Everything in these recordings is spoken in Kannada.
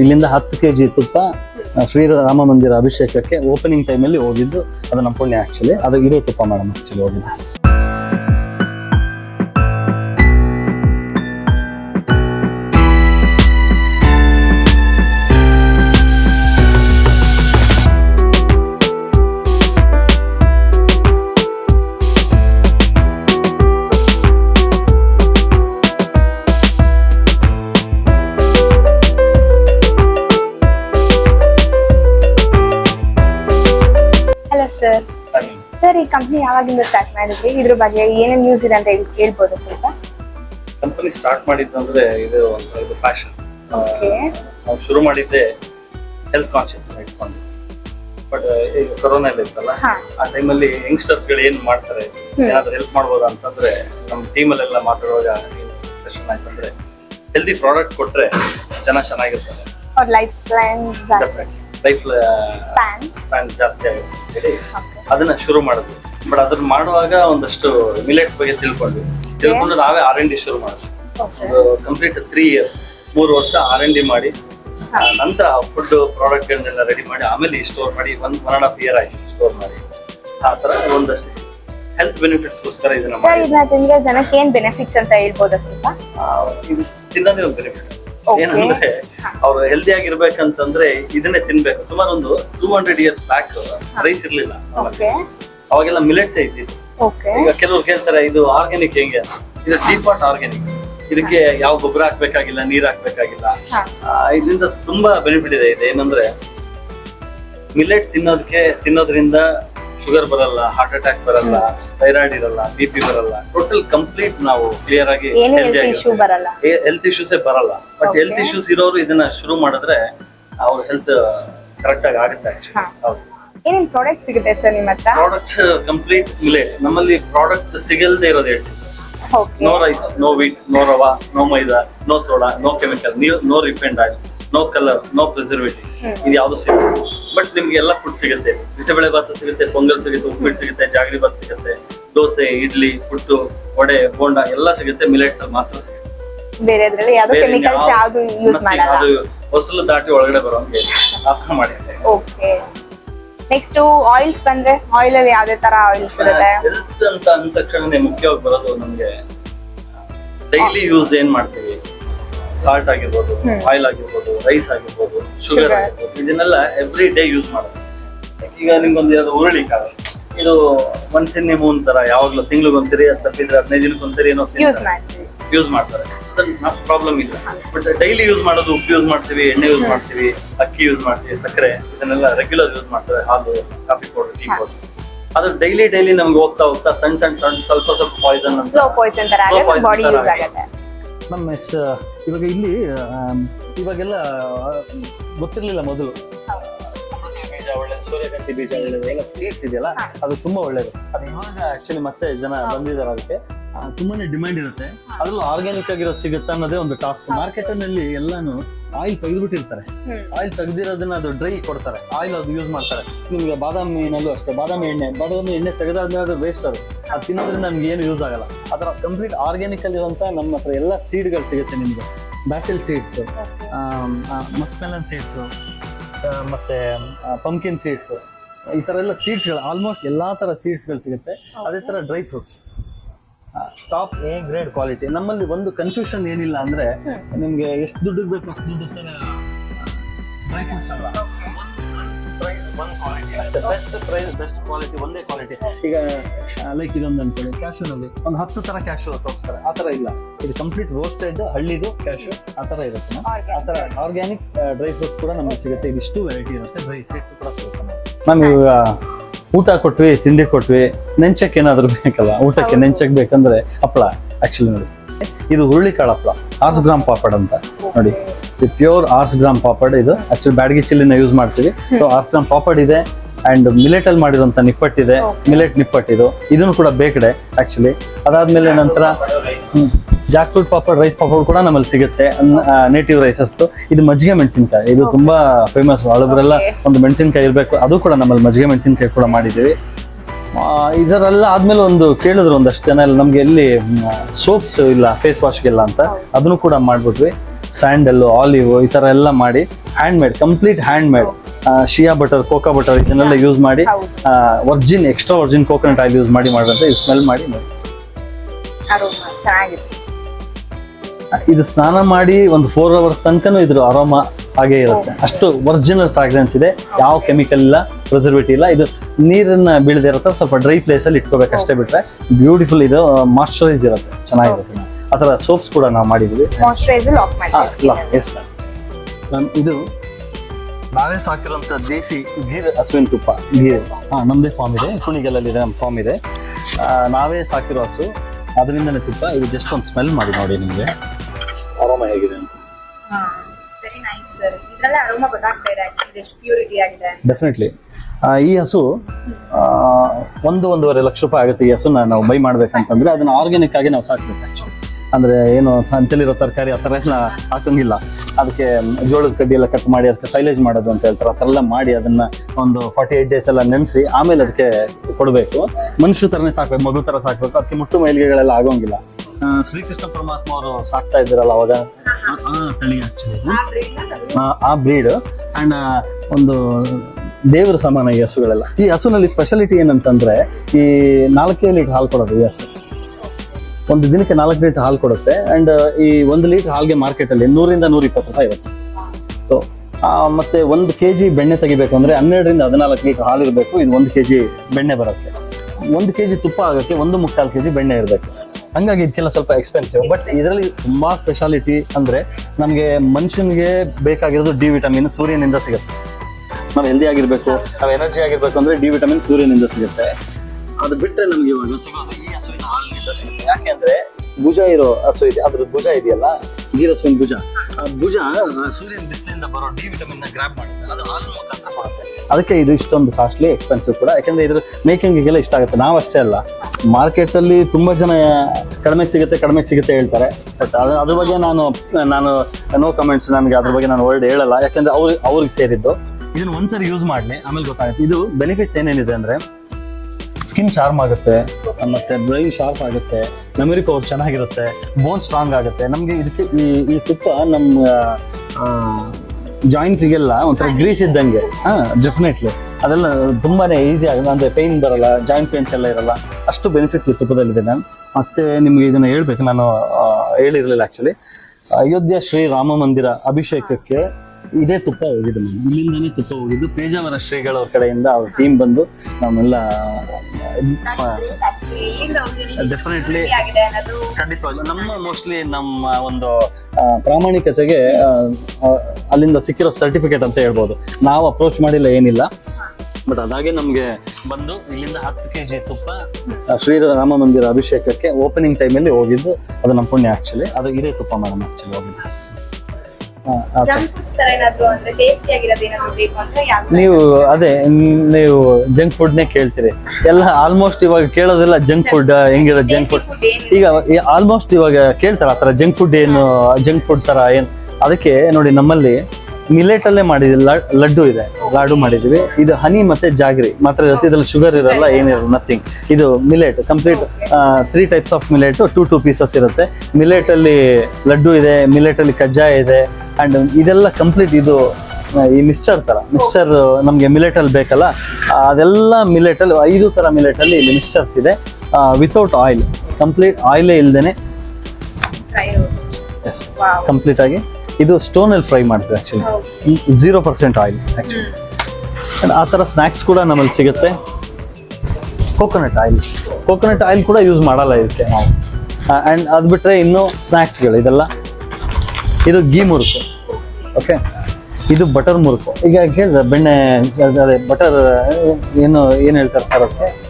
ಇಲ್ಲಿಂದ ಹತ್ತು ಕೆ ಜಿ ತುಪ್ಪ ಶ್ರೀ ರಾಮ ಮಂದಿರ ಅಭಿಷೇಕಕ್ಕೆ ಓಪನಿಂಗ್ ಟೈಮಲ್ಲಿ ಹೋಗಿದ್ದು, ಅದು ನಮ್ಮ ಪುಣ್ಯ ಆ್ಯಕ್ಚುಲಿ ಅದು ಇರೋ ತುಪ್ಪ ಮೇಡಮ್ ಆ್ಯಕ್ಚುಲಿ ಹೋಗಿದ್ದು ಸರ್ ಈ ಕಂಪ್ನಿ ಯಾವಾಗಿಂದ ಸ್ಟಾರ್ಟ್ ಮಾಡಿದ್ರಿ? ಇದ್ರ ಬಗ್ಗೆ ಏನೇನು ನ್ಯೂಸ್ ಇದೆ ಅಂತ ಹೇಳಿ ಹೇಳ್ಬೋದು ಸ್ವಲ್ಪ. ಕಂಪನಿ ಸ್ಟಾರ್ಟ್ ಮಾಡಿದ್ದು ಅಂದ್ರೆ ಇದು ಒಂದು ಇದು ಫ್ಯಾಷನ್ ಓಕೆ ನಾವು ಶುರು ಮಾಡಿದ್ದೆ ಹೆಲ್ತ್ ಕಾನ್ಶಿಯಸ್ ಇಟ್ಕೊಂಡು. ಬಟ್ ಈಗ ಕೊರೋನಾ ಎಲ್ಲ ಇತ್ತಲ್ಲ ಹಾ. ಆ ಟೈಮಲ್ಲಿ ಯಂಗ್ಸ್ಟರ್ಸ್ಗಳು ಏನ್ ಮಾಡ್ತಾರೆ? ಏನಾದ್ರು ಹೆಲ್ಪ್ ಮಾಡ್ಬೋದಾ ಅಂತಂದ್ರೆ ನಮ್ಮ ಟೀಮಲ್ಲೆಲ್ಲ ಮಾತಾಡುವಾಗ ಡಿಸ್ಕಷನ್ ಆಯ್ತಂದ್ರೆ ಹೆಲ್ದಿ ಪ್ರಾಡಕ್ಟ್ ಕೊಟ್ರೆ ಜನ ಚೆನ್ನಾಗಿರ್ತಾರೆ. ಅವ್ರ ಲೈಫ್ ಪ್ಲಾನ್ ಲೈಫ್ ಸ್ಪ್ಯಾನ್ ಜಾಸ್ತಿ ಆಗುತ್ತೆ ಅಂತ ಹೇಳಿ. ಅದನ್ನ ಶುರು ಮಾಡಿದ್ವಿ. ಬಟ್ ಅದನ್ನ ಮಾಡುವಾಗ ಒಂದಷ್ಟು ಮಿಲೆಟ್ಸ್ ಬಗ್ಗೆ ತಿಳ್ಕೊಂಡ್ವಿ. ತಿಳ್ಕೊಂಡು ನಾವೇ ಆರ್ ಎನ್ ಡಿ ಶುರು ಮಾಡಿದ್ವಿ. ಒಂದು ಕಂಪ್ಲೀಟ್ ತ್ರೀ ಇಯರ್ಸ್ ಮೂರು ವರ್ಷ ಆರ್ ಎನ್ ಡಿ ಮಾಡಿ ನಂತರ ಫುಡ್ ಪ್ರಾಡಕ್ಟ್ಗಳನ್ನೆಲ್ಲ ರೆಡಿ ಮಾಡಿ ಆಮೇಲೆ ಸ್ಟೋರ್ ಮಾಡಿ one one and half year ಆಯ್ತು ಸ್ಟೋರ್ ಮಾಡಿ. ಆ ತರ ಒಂದಷ್ಟು. ಹೆಲ್ತ್ ಬೆನಿಫಿಟ್ಸ್ಗೋಸ್ಕರ ಇದನ್ನ ಸರ್ ಮಾಡಿ ಇದನ್ನ ತಿಂದ್ರೆ ಜನಕ್ಕೆ ಏನ್ ಬೆನಿಫಿಟ್ಸ್ ಅಂತ ಹೇಳ್ಬೋದಾ ಸ್ವಲ್ಪ? ಇದು ತಿನ್ನೋದೇ ಒಂದು ಬೆನಿಫಿಟ್. ಏನಂದ್ರೆ ಅವ್ರು ಹೆಲ್ದಿ ಆಗಿರ್ಬೇಕಂತಂದ್ರೆ ಇದನ್ನೇ ತಿನ್ಬೇಕು. ಸುಮಾರು ಒಂದು two hundred years back rice ಇರ್ಲಿಲ್ಲ ಓಕೆ ಅವಾಗೆಲ್ಲ ಮಿಲೆಟ್ಸ್ ಇದ್ದಿದ್ದು. ಓಕೆ ಈಗ ಕೆಲವ್ರು ಕೇಳ್ತಾರೆ ಇದು ಆರ್ಗ್ಯಾನಿಕ್ ಹೆಂಗೆ? ಅಂತ. ಇದು ಡಿಫಾಲ್ಟ್ ಆರ್ಗ್ಯಾನಿಕ್ ಇದಕ್ಕೆ ಯಾವ ಗೊಬ್ಬರ ಹಾಕ್ಬೇಕಾಗಿಲ್ಲ ನೀರ್ ಹಾಕ್ಬೇಕಾಗಿಲ್ಲ. ಇದರಿಂದ ತುಂಬಾ ಬೆನಿಫಿಟ್ ಇದೆ. ಇದೆ ಏನಂದ್ರೆ ಮಿಲೆಟ್ ತಿನ್ನೋದಕ್ಕೆ ತಿನ್ನೋದ್ರಿಂದ ಶುಗರ್ ಬರಲ್ಲ ಹಾರ್ಟ್ ಅಟ್ಯಾಕ್ ಬರಲ್ಲ ಥೈರಾಯ್ಡ್ ಇರಲ್ಲ ಬಿ ಪಿ ಬರಲ್ಲ. ಟೋಟಲ್ ಕಂಪ್ಲೀಟ್ ನಾವು ಕ್ಲಿಯರ್ ಆಗಿ ಏನು ಹೆಲ್ತ್ ಇಶ್ಯೂ ಬರಲ್ಲ. ಹೆಲ್ತ್ ಇಶ್ಯೂಸೇ ಬರಲ್ಲ. ಬಟ್ ಹೆಲ್ತ್ ಇಶ್ಯೂಸ್ ಇರೋರು ಇದನ್ನ ಶುರು ಮಾಡಿದ್ರೆ ಅವ್ರ ಹೆಲ್ತ್ ಕರೆಕ್ಟ್ ಆಗಿ ಆಗುತ್ತೆ ಏನೇನು ಹೌದು. ಏನೇನ್ ಪ್ರಾಡಕ್ಟ್ ಸಿಗುತ್ತೆ ಸರ್ ನಿಮ್ಮ ಹತ್ರ? ಪ್ರಾಡಕ್ಟ್ ಕಂಪ್ಲೀಟ್ ಮಿಲೆಟ್ ನಮ್ಮಲ್ಲಿ ಪ್ರಾಡಕ್ಟ್ ಸಿಗಲ್ದೇ ಇರೋದು ಹೇಳ್ತೀವಿ no rice no wheat no rava no maida no soda no chemical no refined oil no colour no preservative ಇದು ಯಾವುದು ಸಿಗುತ್ತೆ ಬಟ್ ನಿಮ್ಗೆ ಎಲ್ಲ ಫುಡ್ ಸಿಗುತ್ತೆ. ಬಿಸಿಬೇಳೆ ಭಾತ ಸಿಗುತ್ತೆ ಪೊಂಗಲ್ ಸಿಗುತ್ತೆ ಉಪ್ಪಿಟ್ಟು ಸಿಗುತ್ತೆ ಜಾಗರಿ ಭಾತ್ ಸಿಗುತ್ತೆ ದೋಸೆ ಇಡ್ಲಿ ಪುಟ್ಟು ವಡೆ ಬೋಂಡ ಎಲ್ಲ ಸಿಗುತ್ತೆ ಮಿಲೆಟ್ಸ್ ಅಲ್ಲಿ ಮಾತ್ರ ಸಿಗುತ್ತೆ. ಬೇರೆ ಯಾವ್ದು ಕೆಮಿಕಲ್ಸ್ ಯಾವ್ದು ಯೂಸ್ ಮಾಡಲ್ಲ. ಹೊಸಲು ದಾಟಿ ಒಳಗಡೆ ಬರೋಂಗೆ ಮಾಡಿದ್ದೆ ಓಕೆ ನೆಕ್ಸ್ಟ್ ಆಯಿಲ್ಸ್ ಬಂದ್ರೆ ಆಯಿಲ್ ಅಲ್ಲಿ ಯಾವ್ದೇ ತರ ಆಯಿಲ್ಸ್ ಇರುತ್ತೆ? ಹೆಲ್ತ್ ಅಂತ ಅಂದ ತಕ್ಷಣ ಮುಖ್ಯವಾಗಿ ಬರೋದು ನಮ್ಗೆ ಡೈಲಿ ಯೂಸ್ ಏನ್ ಮಾಡ್ತೀವಿ? ಸಾಲ್ಟ್ ಆಗಿರ್ಬೋದು. ಆಯಿಲ್ ಆಗಿರ್ಬೋದು ರೈಸ್ ಆಗಿರ್ಬೋದು ಶುಗರ್. ಆಗಿರ್ಬೋದು ಇದನ್ನೆಲ್ಲ ಎವ್ರಿ ಡೇ ಯೂಸ್ ಮಾಡೋದು. ಈಗ ನಿಮ್ಗೊಂದು ಯಾವ್ದು ಹುರುಳಿ ಕಾಳು ಇದು ಒಂದ್ಸರಿ ಮೂನ್ ತರ ಯಾವಾಗ್ಲೂ ತಿಂಗ್ಳಿಗೊಂದ್ಸರಿ ಅದು ತಪ್ಪಿದ್ರೆ ಹದಿನೈದು ದಿನಕ್ಕೊಂದ್ಸರಿ ಏನೋ ಯೂಸ್ ಮಾಡ್ತಾರೆ. ಪ್ರಾಬ್ಲಮ್ ಇಲ್ಲ. ಬಟ್ ಡೈಲಿ ಯೂಸ್ ಮಾಡೋದು ಉಪ್ಪು ಯೂಸ್ ಮಾಡ್ತೀವಿ ಎಣ್ಣೆ ಯೂಸ್ ಮಾಡ್ತೀವಿ ಅಕ್ಕಿ ಯೂಸ್ ಮಾಡ್ತೀವಿ ಸಕ್ಕರೆ ಇದನ್ನೆಲ್ಲ ರೆಗ್ಯುಲರ್ ಯೂಸ್ ಮಾಡ್ತಾರೆ ಹಾಲು ಕಾಫಿ ಪೌಡರ್ ಟೀ ಪೌಡರ್ ಅದು ಡೈಲಿ ಡೈಲಿ ನಮ್ಗೆ ಹೋಗ್ತಾ ಹೋಗ್ತಾ ಸಣ್ಣ ಸಣ್ಣ ಸಣ್ಣ ಸ್ವಲ್ಪ ಸ್ವಲ್ಪ ಪಾಯ್ಸನ್ ನಮ್ಮ ಎಸ್ ಇವಾಗ ಇಲ್ಲಿ ಇವಾಗೆಲ್ಲ ಗೊತ್ತಿರಲಿಲ್ಲ ಮೊದಲು. ಒಳ್ಳೆ ಸೂರ್ಯಕಾಂತಿ ಬೀಜ ಒಳ್ಳೆದು. ಎಲ್ಲ ಸೀಡ್ಸ್ ಇದೆಯಲ್ಲ ಅದು ತುಂಬಾ ಒಳ್ಳೇದು. ಅದು ಇವಾಗ ಆಕ್ಚುಲಿ ಮತ್ತೆ ಜನ ಬಂದಿದ್ದಾರೆ ಅದಕ್ಕೆ. ತುಂಬಾನೇ ಡಿಮ್ಯಾಂಡ್ ಇರುತ್ತೆ. ಅದ್ರಲ್ಲೂ ಆರ್ಗ್ಯಾನಿಕ್ ಆಗಿರೋದು ಸಿಗುತ್ತೆ ಅನ್ನೋದೇ ಒಂದು ಟಾಸ್ಕ್ ಮಾರ್ಕೆಟ್ನಲ್ಲಿ ಎಲ್ಲಾನು ಆಯಿಲ್ ತೆಗೆದ್ಬಿಟ್ಟಿರ್ತಾರೆ. ಆಯಿಲ್ ತೆಗ್ದಿರೋದನ್ನ ಅದು ಡ್ರೈ ಕೊಡ್ತಾರೆ. ಆಯಿಲ್ ಅದು ಯೂಸ್ ಮಾಡ್ತಾರೆ. ನಿಮ್ಗೆ ಬಾದಾಮಿ ಎಣ್ಣೆಲ್ಲೂ ಅಷ್ಟೇ ಬಾದಾಮಿ ಎಣ್ಣೆ ಬಾದಾಮಿ ಎಣ್ಣೆ ತೆಗೆದಾದ್ಮೇಲೆ ಅದು ವೇಸ್ಟ್ ಅದು. ಅದು ತಿನ್ನೋದ್ರಿಂದ ನಮ್ಗೆ ಏನು ಯೂಸ್ ಆಗಲ್ಲ. ಅದರ ಕಂಪ್ಲೀಟ್ ಆರ್ಗ್ಯಾನಿಕ್ ಅಲ್ಲಿರುವಂತ ನಮ್ಮ ಹತ್ರ ಎಲ್ಲ ಸೀಡ್ಗಳು ಸಿಗುತ್ತೆ ನಿಮ್ಗೆ. ಬ್ಯಾಸಿಲ್ ಸೀಡ್ಸ್ ಮಸ್ಮೆಲನ್ ಸೀಡ್ಸ್ ಮತ್ತೆ ಪಂಕಿನ್ ಸೀಡ್ಸ್ ಈ ತರ ಎಲ್ಲ ಸೀಡ್ಸ್ಗಳು ಆಲ್ಮೋಸ್ಟ್ ಎಲ್ಲಾ ತರ ಸೀಡ್ಸ್ಗಳು ಸಿಗುತ್ತೆ. ಅದೇ ತರ dry fruits top A grade quality ನಮ್ಮಲ್ಲಿ ಒಂದು ಕನ್ಫ್ಯೂಷನ್ ಏನಿಲ್ಲ ಅಂದ್ರೆ ನಿಮ್ಗೆ ಎಷ್ಟು ದುಡ್ಡಿಗೆ ಬೇಕು ಅಷ್ಟು ದುಡ್ಡು ಡ್ರೈ ಫ್ರೂಟ್ಸ್ ಅಲ್ಲ one quality best price best quality ಒಂದೇ ಕ್ವಾಲಿಟಿ ಈಗ ಲೈಕ್ ಇದೊಂದು ಅನ್ಕೊಳ್ಳಿ ಕ್ಯಾಶುನಲ್ಲಿ ಒಂದು ಹತ್ತು ತರ ಕ್ಯಾಶು ತೋರಿಸ್ತಾರೆ ಆ ತರ ಇಲ್ಲ. ಇದು ಕಂಪ್ಲೀಟ್ ರೋಸ್ಟೆಡ್ ಹಳ್ಳಿದು ಕ್ಯಾಶು ಆ ತರ ಇರುತ್ತೆ. ಆ ತರ ಆರ್ಗ್ಯಾನಿಕ್ ಡ್ರೈ ಫ್ರೂಟ್ಸ್ ಕೂಡ ನಮಗೆ ಸಿಗುತ್ತೆ. ಇದಿಷ್ಟು ವೆರೈಟಿ ಇರುತ್ತೆ. ಡ್ರೈ ಸೀಡ್ಸ್ ಕೂಡ ಸಿಗುತ್ತೆ ಮ್ಯಾಮ್ ಇವಾಗ ಊಟ ಕೊಟ್ವಿ ತಿಂಡಿ ಕೊಟ್ವಿ ನೆಂಚಕ್ಕೆ ಏನಾದ್ರು ಬೇಕಲ್ಲ ಊಟಕ್ಕೆ ನೆಂಚಕ್ ಬೇಕಂದ್ರೆ ಹಪ್ಪಳ ಆಕ್ಚುಲಿ ನೋಡಿ. ಇದು ಹುರುಳಿಕಾಳು ಹಪ್ಪಳ ಆರ್ಸ್ ಗ್ರಾಮ್ ಪಾಪಡ್ ಅಂತ. ನೋಡಿ ಇದು ಪ್ಯೂರ್ ಆರ್ಸ್ ಗ್ರಾಮ್ ಪಾಪಡ್ ಇದು ಆಕ್ಚುಲಿ ಬ್ಯಾಡಗಿ ಚಿಲ್ಲಿನ ಯೂಸ್ ಮಾಡ್ತೀವಿ. ಸೊ ಆರ್ಸ್ ಗ್ರಾಮ್ ಪಾಪಡ್ ಇದೆ. ಅಂಡ್ ಮಿಲೆಟ್ ಅಲ್ಲಿ ಮಾಡಿರುವಂತ ನಿಪ್ಪಟ್ಟಿದೆ. ಮಿಲೆಟ್ ನಿಪ್ಪಟ್ಟು ಇದು ಇದನ್ನು ಕೂಡ ಬೇಕಡೆ ಆಕ್ಚುಲಿ ಅದಾದ್ಮೇಲೆ ನಂತರ jackfruit papad rice papad ಕೂಡ ನಮ್ಮಲ್ಲಿ ಸಿಗುತ್ತೆ. ನೇಟಿವ್ ರೈಸಸ್ ಇದು ಮಜ್ಜಿಗೆ ಮೆಣಸಿನಕಾಯಿ. ಇದು ತುಂಬಾ ಫೇಮಸ್ ಹಳಬರೆಲ್ಲ ಒಂದು ಮೆಣಸಿನಕಾಯಿ ಇರಬೇಕು. ಅದು ಕೂಡ ನಮ್ಮಲ್ಲಿ ಮಜ್ಜಿಗೆ ಮೆಣಸಿನಕಾಯಿ ಕೂಡ ಮಾಡಿದ್ದೀವಿ. ಇದರೆಲ್ಲ ಆದ್ಮೇಲೆ ಒಂದು ಕೇಳಿದ್ರು ಒಂದಷ್ಟು ಜನ ಎಲ್ಲ ನಮ್ಗೆ ಎಲ್ಲಿ ಸೋಪ್ಸ್ ಇಲ್ಲ ಫೇಸ್ ವಾಶ್ಗೆಲ್ಲ ಅಂತ. ಅದನ್ನು ಕೂಡ ಮಾಡ್ಬಿಟ್ವಿ. ಸ್ಯಾಂಡಲ್ ಆಲಿವ್ ಈ ತರ ಎಲ್ಲ ಮಾಡಿ. Handmade complete handmade shea butter cocoa butter ಇದನ್ನೆಲ್ಲ ಯೂಸ್ ಮಾಡಿ. Virgin extra virgin coconut oil use ಮಾಡಿ ಮಾಡಿದ್ರೆ ಇದು ಸ್ಮೆಲ್ ಮಾಡಿ ನೋಡಿ. ಇದು ಸ್ನಾನ ಮಾಡಿ ಒಂದು ಫೋರ್ ಅವರ್ಸ್ ತನಕನೂ ಇದ್ರ ಅರೋಮ ಹಾಗೆ ಇರುತ್ತೆ. ಅಷ್ಟು ಒರಿಜಿನಲ್ ಫ್ರಾಗ್ರೆನ್ಸ್ ಇದೆ. ಯಾವ ಕೆಮಿಕಲ್ ಇಲ್ಲ ಪ್ರಿಸರ್ವೇಟಿವ್ ಇಲ್ಲ. ಇದು ನೀರನ್ನ ಬೀಳದೆ ಇರುತ್ತೆ ಸ್ವಲ್ಪ ಡ್ರೈ ಪ್ಲೇಸ್ ಅಲ್ಲಿ ಇಟ್ಕೋಬೇಕು ಅಷ್ಟೇ ಬಿಟ್ರೆ ಬ್ಯೂಟಿಫುಲ್ ಇದು ಮಾಯಶ್ಚರೈಸ್ ಇರುತ್ತೆ. ಚೆನ್ನಾಗಿರುತ್ತೆ. ಆ ಥರ ಸೋಪ್ಸ್ ಕೂಡ ನಾವು ಮಾಡಿದ್ವಿ ಮ್ಯಾಮ್ ಇದು ನಾವೇ ಸಾಕಿರುವಂತ ದೇಸಿ ಗೀರ್ ಹಸುವಿನ ತುಪ್ಪ. ಗೀರ್ ಹಾ ನಮ್ದೇ ಫಾರ್ಮ್ ಇದೆ. ಕುಣಿಗಲಲ್ಲಿ ಇದೆ ನಮ್ಮ ಫಾರ್ಮ್ ಇದೆ. ಆ, ನಾವೇ ಸಾಕಿರೋ ಹಸು ಅದರಿಂದನೇ ತುಪ್ಪ. ಇದು ಜಸ್ಟ್ ಒಂದು ಸ್ಮೆಲ್ ಮಾಡಿ ನೋಡಿ ನಿಮಗೆ. ಆರಾಮ ಹೇಗಿದೆ ಅಂತ. ವೆರಿ ನೈಸ್ ಸರ್ ಇದ್ರಲ್ಲೇ ಅರೋಮಾ ಗೊತ್ತಾಗ್ತಾ ಇದೆ. ಆಕ್ಚುಲಿ ಎಷ್ಟು ಪ್ಯೂರಿಟಿ ಆಗಿದೆ ಡೆಫಿನೆಟ್ಲಿ ಈ ಹಸು ಆ, ಒಂದು ಒಂದೂವರೆ ಲಕ್ಷ ರೂಪಾಯಿ ಆಗುತ್ತೆ ಈ ಹಸುನ ನಾವು ಬೈ ಮಾಡ್ಬೇಕಂತಂದ್ರೆ ಅದನ್ನ ಆರ್ಗ್ಯಾನಿಕ್ ಆಗಿ ನಾವು ಸಾಕ್ಬೇಕು ಆಕ್ಚುಲಿ ಅಂದ್ರೆ ಏನು ಸಂತೆಲಿರೋ ತರಕಾರಿ ಆ ಥರ ಎಲ್ಲ ಹಾಕಂಗಿಲ್ಲ. ಅದಕ್ಕೆ ಜೋಳದ ಕಡ್ಡಿ ಎಲ್ಲ ಕಟ್ ಮಾಡಿ ಅದಕ್ಕೆ ಸೈಲೇಜ್ ಮಾಡೋದು ಅಂತ ಹೇಳ್ತಾರೆ. ಆ ಥರ ಎಲ್ಲ ಮಾಡಿ ಅದನ್ನ ಒಂದು ಫಾರ್ಟಿ ಏಟ್ ಡೇಸ್ ಎಲ್ಲ ನೆನೆಸಿ ಆಮೇಲೆ ಅದಕ್ಕೆ ಕೊಡಬೇಕು. ಮನುಷ್ಯ ಥರನೇ ಸಾಕ್ಬೇಕು, ಮಗು ಥರ ಸಾಕ್ಬೇಕು. ಅದಕ್ಕೆ ಮುಟ್ಟು ಮೈಲಿಗೆಗಳೆಲ್ಲ ಆಗೋಂಗಿಲ್ಲ. ಶ್ರೀಕೃಷ್ಣ ಪರಮಾತ್ಮ ಅವರು ಸಾಕ್ತಾ ಇದ್ದೀರಲ್ಲ ಅವಾಗ? ಆ ಬ್ರೀಡ್ ಅಂಡ್ ಒಂದು ದೇವರ ಸಮಾನ ಈ ಹಸುಗಳೆಲ್ಲ. ಈ ಹಸುನಲ್ಲಿ ಸ್ಪೆಷಾಲಿಟಿ ಏನಂತಂದ್ರೆ ಈ ನಾಲ್ಕೇ ಲೀಟರ್ ಹಾಲು ಕೊಡೋದು ಈ ಹಸು. ಒಂದು ದಿನಕ್ಕೆ ನಾಲ್ಕು ಲೀಟರ್ ಹಾಲು ಕೊಡುತ್ತೆ. ಅಂಡ್ ಈ ಒಂದು ಲೀಟರ್ ಹಾಲ್ಗೆ ಮಾರ್ಕೆಟ್ ಅಲ್ಲಿ ನೂರಿಂದ ನೂರ ಇಪ್ಪತ್ತು ರೂಪಾಯಿ ಇರುತ್ತೆ. ಸೊ ಮತ್ತೆ ಒಂದು ಕೆ ಜಿ ಬೆಣ್ಣೆ ತೆಗಿಬೇಕು ಅಂದ್ರೆ ಹನ್ನೆರಡರಿಂದ ಹದಿನಾಲ್ಕು ಲೀಟರ್ ಹಾಲು ಇರಬೇಕು. ಇದು ಒಂದು ಕೆ ಜಿ ಬೆಣ್ಣೆ ಬರುತ್ತೆ. ಒಂದು ಕೆ ಜಿ ತುಪ್ಪ ಆಗೋಕ್ಕೆ ಒಂದು ಮುಕ್ಕಾಲು ಕೆ ಜಿ ಬೆಣ್ಣೆ ಇರಬೇಕು. ಹಂಗಾಗಿ ಇದಕ್ಕೆಲ್ಲ ಸ್ವಲ್ಪ ಎಕ್ಸ್ಪೆನ್ಸಿವ್ ಬಟ್ ಇದರಲ್ಲಿ ತುಂಬಾ ಸ್ಪೆಷಾಲಿಟಿ ಅಂದ್ರೆ ನಮಗೆ ಮನುಷ್ಯನಿಗೆ ಬೇಕಾಗಿರೋದು ಡಿ ವಿಟಮಿನ್ ಸೂರ್ಯನಿಂದ ಸಿಗುತ್ತೆ. ನಾವು ಹೆಲ್ದಿ ಆಗಿರ್ಬೇಕು, ನಾವು ಎನರ್ಜಿ ಆಗಿರ್ಬೇಕು ಅಂದ್ರೆ ಡಿ ವಿಟಮಿನ್ ಸೂರ್ಯನಿಂದ ಸಿಗುತ್ತೆ. ಅದು ಬಿಟ್ಟರೆ ನಮಗೆ ಇವಾಗ ಸಿಗೋದು ಈ ಹಸುವಿನ ಹಾಲಿನಿಂದ ಸಿಗುತ್ತೆ. ಯಾಕೆಂದ್ರೆ ಭುಜ ಇರೋ ಹಸು ಇದೆ ಅದ್ರ ಭುಜ ಇದೆಯಲ್ಲ? ಗೀರ್ ಹಸುವಿನ ಭುಜ. ಆ ಭುಜ ಸೂರ್ಯನ ಬಿಸಿಲಿಂದ ಬರೋ ವಿಟಮಿನ್ನ ಗ್ರಾಪ್ ಮಾಡುತ್ತೆ. ಅದು ಹಾಲು ಮುಖಾಂತರ ಅದಕ್ಕೆ ಇದು ಇಷ್ಟೊಂದು ಕಾಸ್ಟ್ಲಿ ಎಕ್ಸ್ಪೆನ್ಸಿವ್ ಕೂಡ. ಯಾಕಂದ್ರೆ ಇದ್ರ ಮೇಕಿಂಗಿಗೆಲ್ಲ ಇಷ್ಟ ಆಗುತ್ತೆ. ನಾವಷ್ಟೇ ಅಲ್ಲ. ಮಾರ್ಕೆಟ್ ಅಲ್ಲಿ ತುಂಬಾ ಜನ ಕಡಿಮೆ ಸಿಗುತ್ತೆ ಕಡಿಮೆ ಸಿಗುತ್ತೆ ಹೇಳ್ತಾರೆ. ಬಟ್ ಅದ್ರ ಅದ್ರ ಬಗ್ಗೆ ನಾನು ನಾನು ನೋ ಕಮೆಂಟ್ಸ್ ನನಗೆ ಅದ್ರ ಬಗ್ಗೆ ನಾನು ವರ್ಡ್ ಹೇಳಲ್ಲ. ಯಾಕಂದ್ರೆ ಅವ್ರಿಗೆ ಅವ್ರಿಗೆ ಸೇರಿದ್ದು. ಇದನ್ನ ಒಂದ್ಸರಿ ಯೂಸ್ ಮಾಡ್ಲಿ, ಆಮೇಲೆ ಗೊತ್ತಾಗುತ್ತೆ. ಇದು ಬೆನಿಫಿಟ್ಸ್ ಏನೇನಿದೆ ಅಂದ್ರೆ ಸ್ಕಿನ್ ಶಾರ್ಮ್ ಆಗುತ್ತೆ. ಮತ್ತೆ ಬ್ರೈನ್ ಶಾರ್ಪ್ ಆಗುತ್ತೆ ಮೆಮರಿ ಪವರ್ ಚೆನ್ನಾಗಿರುತ್ತೆ ಬೋನ್ ಸ್ಟ್ರಾಂಗ್ ಆಗುತ್ತೆ. ನಮಗೆ ಇದಕ್ಕೆ ಈ ಈ ತುಪ್ಪ ನಮ್ಮ ಜಾಯಿಂಟ್ರಿಗೆಲ್ಲ ಒಂಥರ ಗ್ರೀಸ್ ಇದ್ದಂಗೆ. ಹಾ ಡೆಫಿನೆಟ್ಲಿ ಅದೆಲ್ಲ ತುಂಬಾನೇ ಈಸಿ ಆಗುತ್ತೆ ಅಂದ್ರೆ ಪೇನ್ ಬರಲ್ಲ ಜಾಯಿಂಟ್ ಪೇನ್ಸ್ ಎಲ್ಲ ಇರಲ್ಲ. ಅಷ್ಟು ಬೆನಿಫಿಟ್ಸ್ ಈ ತುಪ್ಪದಲ್ಲಿದೆ ನಾನು ಮತ್ತೆ ನಿಮ್ಗೆ ಇದನ್ನ ಹೇಳ್ಬೇಕು ನಾನು ಹೇಳಿರಲಿಲ್ಲ ಹೇಳಿರ್ಲಿಲ್ಲ ಆಕ್ಚುಲಿ ಅಯೋಧ್ಯ ಶ್ರೀ ರಾಮ ಮಂದಿರ ಅಭಿಷೇಕಕ್ಕೆ ಇದೇ ತುಪ್ಪ ಹೋಗಿದ್ದು ಮೇಡಮ್. ಇಲ್ಲಿಂದಾನೇ ತುಪ್ಪ ಹೋಗಿದ್ದು. ಪೇಜಾವರ ಶ್ರೀಗಳ ಕಡೆಯಿಂದ ಅವ್ರ ಟೀಮ್ ಬಂದು ನಮ್ಮೆಲ್ಲ ಡೆಫಿನೆಟ್ಲಿ ಖಂಡಿತವಾಗ್ಲೂ ನಮ್ಮ ಮೋಸ್ಟ್ಲಿ ನಮ್ಮ ಒಂದು ಪ್ರಾಮಾಣಿಕತೆಗೆ ಅಲ್ಲಿಂದ ಸಿಕ್ಕಿರೋ ಸರ್ಟಿಫಿಕೇಟ್ ಅಂತ ಹೇಳ್ಬೋದು. ನಾವು ಅಪ್ರೋಚ್ ಮಾಡಿಲ್ಲ, ಏನಿಲ್ಲ. ಬಟ್ ಅದಾಗೆ ನಮಗೆ ಬಂದು ಇಲ್ಲಿಂದ ಹತ್ತು ಕೆ ಜಿ ತುಪ್ಪ ಶ್ರೀರಾಮ ಮಂದಿರ ಅಭಿಷೇಕಕ್ಕೆ ಓಪನಿಂಗ್ ಟೈಮಲ್ಲಿ ಹೋಗಿದ್ದು. ಅದು ನಮ್ಮ ಪುಣ್ಯ ಆಕ್ಚುಲಿ ಅದು ಇದೇ ತುಪ್ಪ ಮೇಡಮ್ ಆಕ್ಚುಲಿ ಹೋಗಿದ್ದು. ಜಂಕ್ ಫುಡ್ಸ್ ತರ ಏನಾದ್ರು ಅಂದ್ರೆ ಟೇಸ್ಟಿ ಆಗಿರೋದು ಏನಾದ್ರು ಬೇಕು ಅಂದ್ರೆ ಯಾವ ನೀವು ಅದೇ ನೀವು ಜಂಕ್ ಫುಡ್ ನೇ ಕೇಳ್ತೀರಿ. ಎಲ್ಲ ಆಲ್ಮೋಸ್ಟ್ ಇವಾಗ ಕೇಳೋದಿಲ್ಲ ಜಂಕ್ ಫುಡ್ ಹೆಂಗಿರೋ ಜಂಕ್ ಫುಡ್ ಈಗ ಆಲ್ಮೋಸ್ಟ್ ಇವಾಗ ಕೇಳ್ತಾರ ಆತರ ಜಂಕ್ ಫುಡ್ ಏನು ಜಂಕ್ ಫುಡ್ ತರ ಏನ್? ಅದಕ್ಕೆ ನೋಡಿ ನಮ್ಮಲ್ಲಿ ಮಿಲೆಟ್ ಅಲ್ಲೇ ಮಾಡಿದ್ವಿ ಲ- ಲಡ್ಡು ಇದೆ ಲಾಡು ಮಾಡಿದೀವಿ ಇದು ಹನಿ ಮತ್ತೆ ಜಾಗ್ರಿ. ಮಾತ್ರ ಜೊತೆದಲ್ಲಿ ಇದ್ರಲ್ಲಿ ಶುಗರ್ ಇರಲ್ಲ ಏನಿರಲ್ಲ ನಥಿಂಗ್ ಇದು millet complete three types of millet two two pieces ಇರುತ್ತೆ. ಮಿಲೆಟ್ ಅಲ್ಲಿ ಲಡ್ಡು ಇದೆ ಮಿಲೆಟ್ ಅಲ್ಲಿ ಕಜ್ಜಾಯ ಇದೆ ಅಂಡ್ ಇದೆಲ್ಲ ಕಂಪ್ಲೀಟ್ ಇದು ಈ ಮಿಕ್ಸ್ಚರ್ ತರ. ಮಿಕ್ಸ್ಚರ್ ನಮಗೆ ಮಿಲೆಟ್ ಅಲ್ಲಿ ಬೇಕಲ್ಲ ಅದೆಲ್ಲ ಮಿಲೆಟ್ ಅಲ್ಲಿ ಐದು ತರ ಮಿಲೆಟ್ ಅಲ್ಲಿ ಇಲ್ಲಿ ಮಿಕ್ಸ್ಚರ್ಸ್ ಇದೆ. ವಿತೌಟ್ ಆಯಿಲ್ ಕಂಪ್ಲೀಟ್ ಆಯಿಲೇ ಇಲ್ದೇನೆ. ಎಸ್ ಕಂಪ್ಲೀಟ್ ಆಗಿ. ಇದು ಸ್ಟೋನ್ ಅಲ್ಲಿ ಫ್ರೈ ಮಾಡ್ತೀವಿ actually zero percent oil actually ಆ ಥರ ಸ್ನ್ಯಾಕ್ಸ್ ಕೂಡ ನಮ್ಮಲ್ಲಿ ಸಿಗುತ್ತೆ. ಕೋಕೋನಟ್ ಆಯಿಲ್ ಕೋಕೋನಟ್ ಆಯಿಲ್ ಕೂಡ ಯೂಸ್ ಮಾಡಲ್ಲ ಇದಕ್ಕೆ ನಾವು. ಆ್ಯಂಡ್ ಅದು ಬಿಟ್ಟರೆ ಇನ್ನು ಸ್ನ್ಯಾಕ್ಸ್ಗಳು ಇದೆಲ್ಲ. ಇದು ಗೀ ಮುರುಕು. ಓಕೆ ಇದು ಬಟರ್ ಮುರುಕು. ಈಗ ಕೇಳಿದ್ರೆ ಬೆಣ್ಣೆ ಅದ್- ಅದೇ ಬಟರ್ ಏನು ಏನು ಹೇಳ್ತಾರೆ ಸರ್ ಅದಕ್ಕೆ